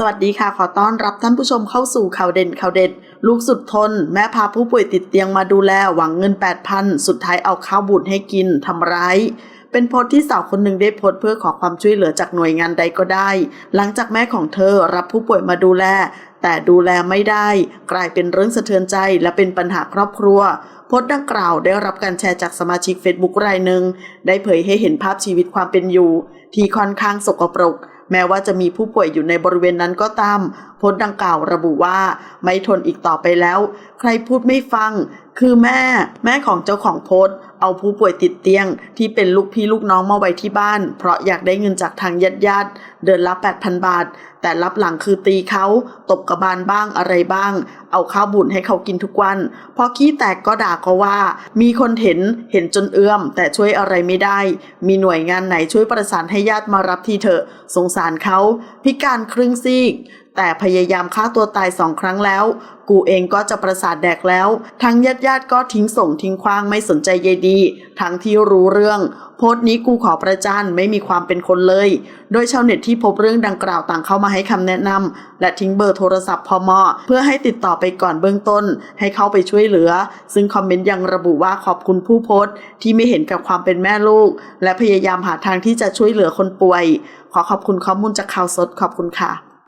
สวัสดีค่ะ ขอต้อนรับท่านผู้ชมเข้าสู่ข่าวเด่นข่าวเด็ด ลูกสุดทน แม่พาผู้ป่วยติดเตียงมาดูแลหวังเงิน 8,000 สุดท้ายเอาข้าวบูดให้กินทำร้ายเป็นโพสต์ที่สาวคนหนึ่งได้โพสต์เพื่อขอความช่วยเหลือจากหน่วยงานใดก็ได้ หลังจากแม่ของเธอรับผู้ป่วยมาดูแล แต่ดูแลไม่ได้ กลายเป็นเรื่องสะเทือนใจและเป็นปัญหาครอบครัวโพสต์ดังกล่าวได้รับการแชร์จากสมาชิก Facebook รายหนึ่งได้เผยให้เห็นภาพชีวิตความเป็นอยู่ ที่ค่อนข้างสกปรก แม้ว่าจะมีผู้ป่วยอยู่ในบริเวณนั้นก็ตาม โพสต์ดังกล่าวระบุว่า ไม่ทนอีกต่อไปแล้ว ใครพูดไม่ฟัง คือแม่ แม่ของเจ้าของโพสต์ เอาผู้ป่วยติดเตียง ที่เป็นลูกพี่ลูกน้องมาไว้ที่บ้าน เพราะอยากได้เงินจากทางญาติญาติเดือนละ 8,000 บาท แต่รับหลังคือตีเขาตบกระบาลบ้างอะไรบ้าง เอาข้าวบุญให้เขากินทุกวัน พอขี้แตกก็ด่าก็ว่า มีคนเห็นเห็นจนเอื้อม แต่ช่วยอะไรไม่ได้ มีหน่วยงานไหนช่วยประสานให้ญาติมารับทีเถอะ สงสารเขา พิการครึ่งซีก แต่พยายามฆ่าตัวตายสองครั้งแล้ว กูเองก็จะประสาทแดกแล้ว ทั้งญาติญาติก็ทิ้งส่งทิ้งคว้างไม่สนใจใยดี ทั้งที่รู้เรื่อง โพสต์นี้กูขอประจานไม่มีความเป็นคนเลย โดยชาวเน็ตที่พบเรื่องดังกล่าวต่างเข้ามาให้คำแนะนำและทิ้งเบอร์โทรศัพท์พมอเพื่อให้ติดต่อไปก่อนเบื้องต้น ให้เข้าไปช่วยเหลือ ซึ่งคอมเมนต์ยังระบุว่าขอบคุณผู้โพสต์ ที่ไม่เห็นกับความเป็นแม่ลูก และพยายามหาทางที่จะช่วยเหลือคนป่วย ขอขอบคุณข้อมูลจากข่าวสดขอบคุณค่ะ